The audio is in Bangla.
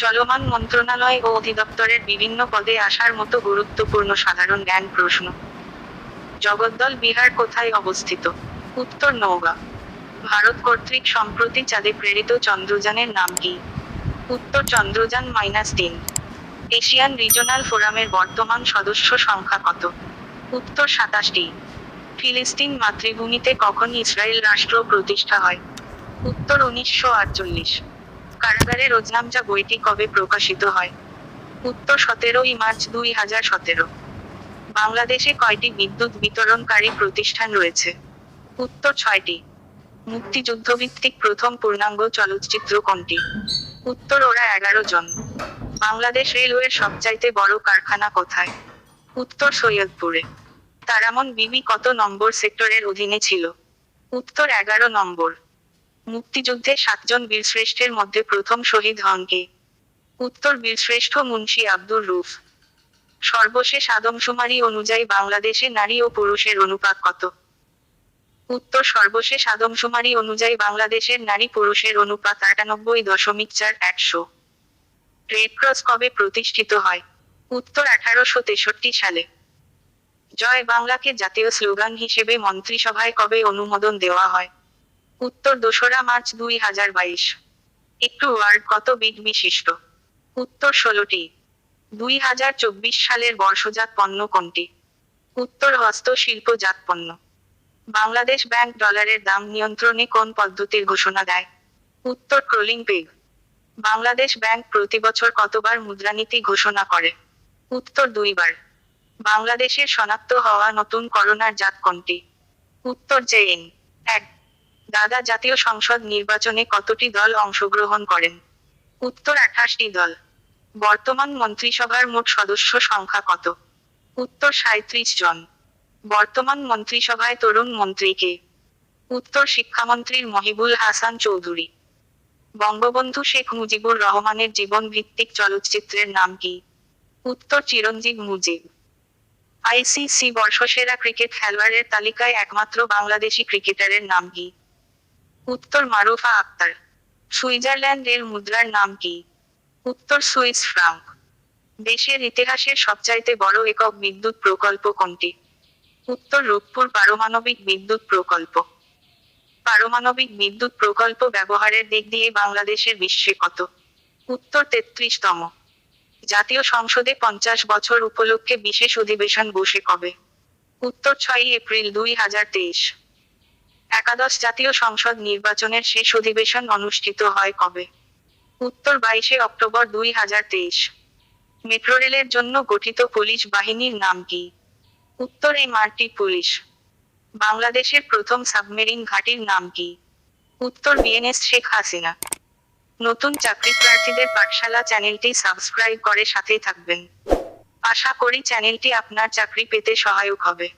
চলমান মন্ত্রণালয় ও অধিদপ্তরের বিভিন্ন পদে আসার মতো গুরুত্বপূর্ণ সাধারণ জ্ঞান প্রশ্ন। জগদ্দল বিহার কোথায় অবস্থিত? উত্তর নওগাঁ। ভারত কর্তৃক সম্প্রতি চাঁদে প্রেরিত চন্দ্রযানের নাম কি? উত্তর চন্দ্রযান মাইনাস তিন। এশিয়ান রিজনাল ফোরামের বর্তমান সদস্য সংখ্যা কত? উত্তর সাতাশটি। ফিলিস্তিন মাতৃভূমিতে কখন ইসরায়েল রাষ্ট্র প্রতিষ্ঠা হয়? উত্তর উনিশশো আটচল্লিশ। কারাগারে রোজনামচা বইটি কবে প্রকাশিত হয়? উত্তর সতেরোই মার্চ দুই হাজার সতেরো। বাংলাদেশে কয়টি বিদ্যুৎ বিতরণকারী প্রতিষ্ঠান রয়েছে? উত্তর ছয়টি। মুক্তিযুদ্ধভিত্তিক প্রথম পূর্ণাঙ্গ চলচ্চিত্র কোনটি? উত্তর, ওরা এগারো জন। বাংলাদেশ রেলওয়ের সবচাইতে বড় কারখানা কোথায়? উত্তর, সৈয়দপুরে। তারামন বিবি কত নম্বর সেক্টরের অধীনে ছিল? উত্তর, এগারো নম্বর। মুক্তিযুদ্ধে সাতজন বীরশ্রেষ্ঠের মধ্যে প্রথম শহীদ হন কে? উত্তর বীরশ্রেষ্ঠ মুন্সি আব্দুর রুফ। সর্বশেষ আদমশুমারি অনুযায়ী বাংলাদেশে নারী ও পুরুষের অনুপাত কত? উত্তর সর্বশেষ আদমশুমারি অনুযায়ী বাংলাদেশের নারী পুরুষের অনুপাত আটানব্বই দশমিক চার একশো। রেড ক্রস কবে প্রতিষ্ঠিত হয়? উত্তর আঠারোশো তেষট্টি সালে। জয় বাংলাকে জাতীয় স্লোগান হিসেবে মন্ত্রিসভায় কবে অনুমোদন দেওয়া হয়? উত্তর দোসরা মার্চ দুই হাজার বাইশ। একটু ওয়ার্ড কত বিট বিশিষ্ট? উত্তর ষোলোটি। দুই হাজার চব্বিশ সালের বর্ষজাত পণ্য কোনটি? উত্তর হস্তশিল্পজাত পণ্য। বাংলাদেশ ব্যাংক ডলারের দাম নিয়ন্ত্রণে কোন পদ্ধতির ঘোষণা দেয়? উত্তর ক্রোলিং পেগ। বাংলাদেশ ব্যাংক প্রতি বছর কতবার মুদ্রানীতি ঘোষণা করে? উত্তর দুইবার। বাংলাদেশের শনাক্ত হওয়া নতুন করোনার জাত কোনটি? উত্তর জেএন এক। দাদা জাতীয় সংসদ নির্বাচনে কতটি দল অংশগ্রহণ করেন? উত্তর আঠাশটি দল। বর্তমান মন্ত্রিসভার মোট সদস্য সংখ্যা কত? উত্তর সাঁত্রিশ জন। বর্তমান মন্ত্রিসভায় তরুণ মন্ত্রীকে উত্তর শিক্ষামন্ত্রীর মহিবুল হাসান চৌধুরী। বঙ্গবন্ধু শেখ মুজিবুর রহমানের জীবন ভিত্তিক চলচ্চিত্রের নাম কি? উত্তর চিরঞ্জীব মুজিব। আইসিসি বর্ষসেরা ক্রিকেট খেলোয়াড়ের তালিকায় একমাত্র বাংলাদেশি ক্রিকেটারের নাম কি? উত্তর মারুফা আক্তার। সুইজারল্যান্ড এর মুদ্রার নাম কি? উত্তর সুইস ফ্রাঙ্ক। দেশের ইতিহাসের সবচাইতে বড় একক বিদ্যুৎ প্রকল্প কোনটি? উত্তর রূপপুর পারমাণবিক বিদ্যুৎ প্রকল্প। পারমাণবিক বিদ্যুৎ প্রকল্প ব্যবহারের দিক দিয়ে বাংলাদেশের বিশ্বে কত? উত্তর তেত্রিশতম। জাতীয় সংসদে পঞ্চাশ বছর উপলক্ষে বিশেষ অধিবেশন বসে কবে? উত্তর ছয়ই এপ্রিল দুই হাজার তেইশ। একাদশ জাতীয় সংসদ নির্বাচনের শেষ অধিবেশন অনুষ্ঠিত হয় কবে? উত্তর বাইশে অক্টোবর দুই হাজার তেইশ। মেট্রো রেলের জন্য গঠিত পুলিশ বাহিনীর নাম কি? উত্তর এমআরটি পুলিশ। বাংলাদেশের প্রথম সাবমেরিন ঘাঁটির নাম কি? উত্তর বিএনএস শেখ হাসিনা। নতুন চাকরি প্রার্থীদের পাঠশালা চ্যানেলটি সাবস্ক্রাইব করে সাথেই থাকবেন। আশা করি চ্যানেলটি আপনার চাকরি পেতে সহায়ক হবে।